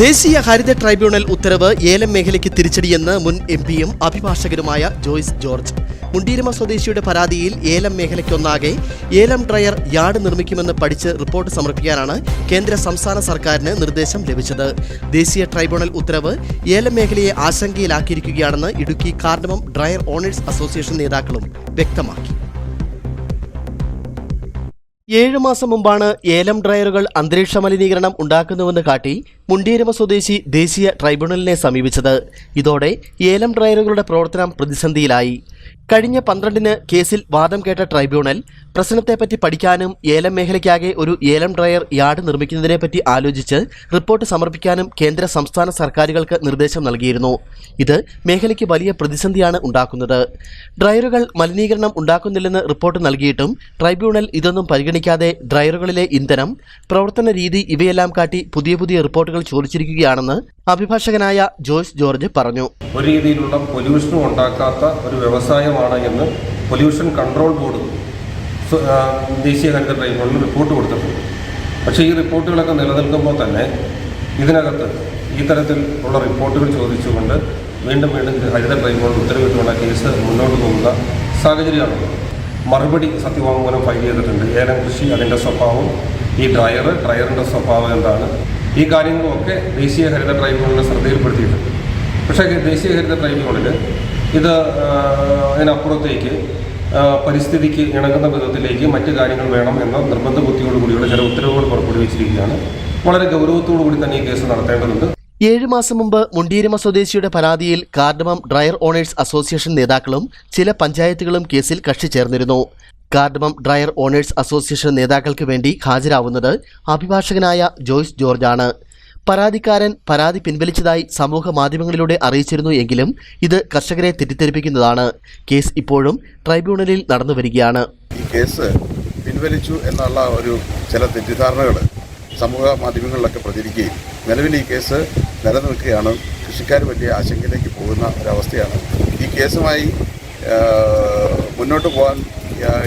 ദേശീയ ഹരിത ട്രൈബ്യൂണൽ ഉത്തരവ് ഏലം മേഖലയ്ക്ക് തിരിച്ചടിയെന്ന് മുൻ എം പിയും അഭിഭാഷകരുമായ ജോയ്സ് ജോർജ്. മുണ്ടീരമ സ്വദേശിയുടെ പരാതിയിൽ ഏലം മേഖലയ്ക്കൊന്നാകെ ഏലം ഡ്രയർ യാർഡ് നിർമ്മിക്കുമെന്ന് പഠിച്ച് റിപ്പോർട്ട് സമർപ്പിക്കാനാണ് കേന്ദ്ര സംസ്ഥാന സർക്കാരിന് നിർദ്ദേശം ലഭിച്ചത്. ദേശീയ ട്രൈബ്യൂണൽ ഉത്തരവ് ഏലം മേഖലയെ ആശങ്കയിലാക്കിയിരിക്കുകയാണെന്ന് Idukki cardamom dryer owners association നേതാക്കളും വ്യക്തമാക്കി. ഏഴു മാസം മുമ്പാണ് ഏലം ഡ്രയറുകൾ അന്തരീക്ഷ മലിനീകരണം ഉണ്ടാക്കുന്നുവെന്ന് കാട്ടി മുണ്ടിയരമ സ്വദേശി ദേശീയ ട്രൈബ്യൂണലിനെ സമീപിച്ചത്. ഇതോടെ ഏലം ഡ്രയറുകളുടെ പ്രവർത്തനം പ്രതിസന്ധിയിലായി. കഴിഞ്ഞ പന്ത്രണ്ടിന് കേസിൽ വാദം കേട്ട ട്രൈബ്യൂണൽ പ്രശ്നത്തെപ്പറ്റി പഠിക്കാനും ഏലം മേഖലയ്ക്കാകെ ഒരു ഏലം ഡ്രയർ യാർഡ് നിർമ്മിക്കുന്നതിനെപ്പറ്റി ആലോചിച്ച് റിപ്പോർട്ട് സമർപ്പിക്കാനും കേന്ദ്ര സംസ്ഥാന സർക്കാരുകൾക്ക് നിർദ്ദേശം നൽകിയിരുന്നു. ഇത് മേഖലയ്ക്ക് വലിയ പ്രതിസന്ധിയാണ് ഉണ്ടാക്കുന്നത്. ഡ്രയറുകൾ മലിനീകരണം ഉണ്ടാക്കുന്നില്ലെന്ന് റിപ്പോർട്ട് നൽകിയിട്ടും ട്രൈബ്യൂണൽ ഇതൊന്നും പരിഗണിക്കാതെ ഡ്രയറുകളിലെ ഇന്ധനം പ്രവർത്തന രീതി ഇവയെല്ലാം കാട്ടി പുതിയ പുതിയ റിപ്പോർട്ടുകൾ ചോദിച്ചിരിക്കുകയാണെന്ന് അഭിഭാഷകനായ ജോയ്സ് ജോർജ് പറഞ്ഞു. ഒരു രീതിയിലുള്ള പൊല്യൂഷനും ഉണ്ടാക്കാത്ത ഒരു വ്യവസായമാണ് എന്ന് പൊല്യൂഷൻ കൺട്രോൾ ബോർഡ് ദേശീയ ഹരിത ട്രൈബ്യൂണലിന് റിപ്പോർട്ട് കൊടുത്തിട്ടുണ്ട്. പക്ഷേ ഈ റിപ്പോർട്ടുകളൊക്കെ നിലനിൽക്കുമ്പോൾ തന്നെ ഇതിനകത്ത് ഈ തരത്തിൽ ഉള്ള റിപ്പോർട്ടുകൾ ചോദിച്ചുകൊണ്ട് വീണ്ടും വീണ്ടും ഹരിത ട്രൈബ്യൂണൽ ഉത്തരവിട്ടുള്ള കേസ് മുന്നോട്ട് പോകുന്ന സാഹചര്യമാണ്. മറുപടി സത്യവാങ്മൂലം ഫയൽ ചെയ്തിട്ടുണ്ട്. ഏലം കൃഷി അതിന്റെ സ്വഭാവം ഈ ഡ്രയർ ഡ്രയറിന്റെ സ്വഭാവം എന്താണ്? ഈ കാര്യങ്ങളൊക്കെ ദേശീയ ഹരിത ട്രൈബ്യൂണലിനെ ശ്രദ്ധയിൽപ്പെടുത്തിയിട്ടുണ്ട്. പക്ഷേ ദേശീയ ഹരിത ട്രൈബ്യൂണലിൽ ഇത് അതിനപ്പുറത്തേക്ക് പരിസ്ഥിതിക്ക് ഇണങ്ങുന്ന വിധത്തിലേക്ക് മറ്റു കാര്യങ്ങൾ വേണം എന്ന നിർബന്ധ ബുദ്ധിയോടുകൂടിയുള്ള ചില ഉത്തരവുകൾ പുറപ്പെടുവിച്ചിരിക്കുകയാണ്. വളരെ ഗൗരവത്തോടു കൂടി തന്നെ ഈ കേസ് നടത്തേണ്ടതുണ്ട്. ഏഴ് മാസം മുമ്പ് മുണ്ടീരമ സ്വദേശിയുടെ പരാതിയിൽ കാർഡമം ഡ്രയർ ഓണേഴ്സ് അസോസിയേഷൻ നേതാക്കളും ചില പഞ്ചായത്തുകളും കേസിൽ കക്ഷി ചേർന്നിരുന്നു. കാർഡമം ഡ്രയർ ഓണേഴ്സ് അസോസിയേഷൻ നേതാക്കൾക്ക് വേണ്ടി ഹാജരാവുന്നത് അഭിഭാഷകനായ ജോയ്സ് ജോർജാണ്. പരാതിക്കാരൻ പരാതി പിൻവലിച്ചതായി സമൂഹ മാധ്യമങ്ങളിലൂടെ അറിയിച്ചിരുന്നു എങ്കിലും ഇത് കർഷകരെ തെറ്റിദ്ധരിപ്പിക്കുന്നതാണ്. കേസ് ഇപ്പോഴും ട്രൈബ്യൂണലിൽ നടന്നു വരികയാണ്. ഈ കേസ് പിൻവലിച്ചു എന്നുള്ള ഒരു ചില തെറ്റിദ്ധാരണകൾ സമൂഹ മാധ്യമങ്ങളിലൊക്കെ പ്രചരിക്കുകയും നിലവിൽ ഈ കേസ് നിലനിൽക്കുകയാണ്. കൃഷിക്കാർ വലിയ ആശങ്കയിലേക്ക് പോകുന്ന ഒരവസ്ഥയാണ്. ഈ കേസുമായി മുന്നോട്ട് പോകാൻ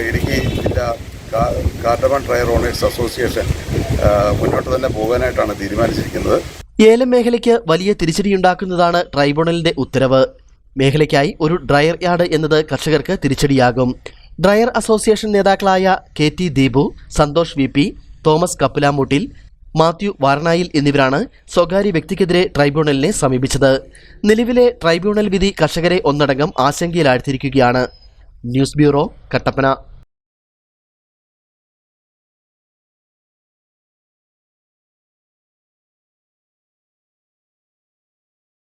ഇടുക്കി ജില്ലാ കാ- ട്രയർ ഓണേഴ്സ് അസോസിയേഷൻ മുന്നോട്ട് തന്നെ പോകാനായിട്ടാണ് തീരുമാനിച്ചിരിക്കുന്നത്. ഏലം മേഖലയ്ക്ക് വലിയ തിരിച്ചടിയുണ്ടാക്കുന്നതാണ് ട്രൈബ്യൂണലിന്റെ ഉത്തരവ്. മേഖലയ്ക്കായി ഒരു ഡ്രയർ യാർഡ് എന്നത് കർഷകർക്ക് തിരിച്ചടിയാകും. ഡ്രയർ അസോസിയേഷൻ നേതാക്കളായ K T Deepu Santhosh V P Thomas Kappilamoottil Mathew Varanayil എന്നിവരാണ് സ്വകാര്യ വ്യക്തിക്കെതിരെ ട്രൈബ്യൂണലിനെ സമീപിച്ചത്. നിലവിലെ ട്രൈബ്യൂണൽ വിധി കർഷകരെ ഒന്നടങ്കം ആശങ്കയിലാഴ്ത്തിയിരിക്കുകയാണ്. News bureau Kattappana.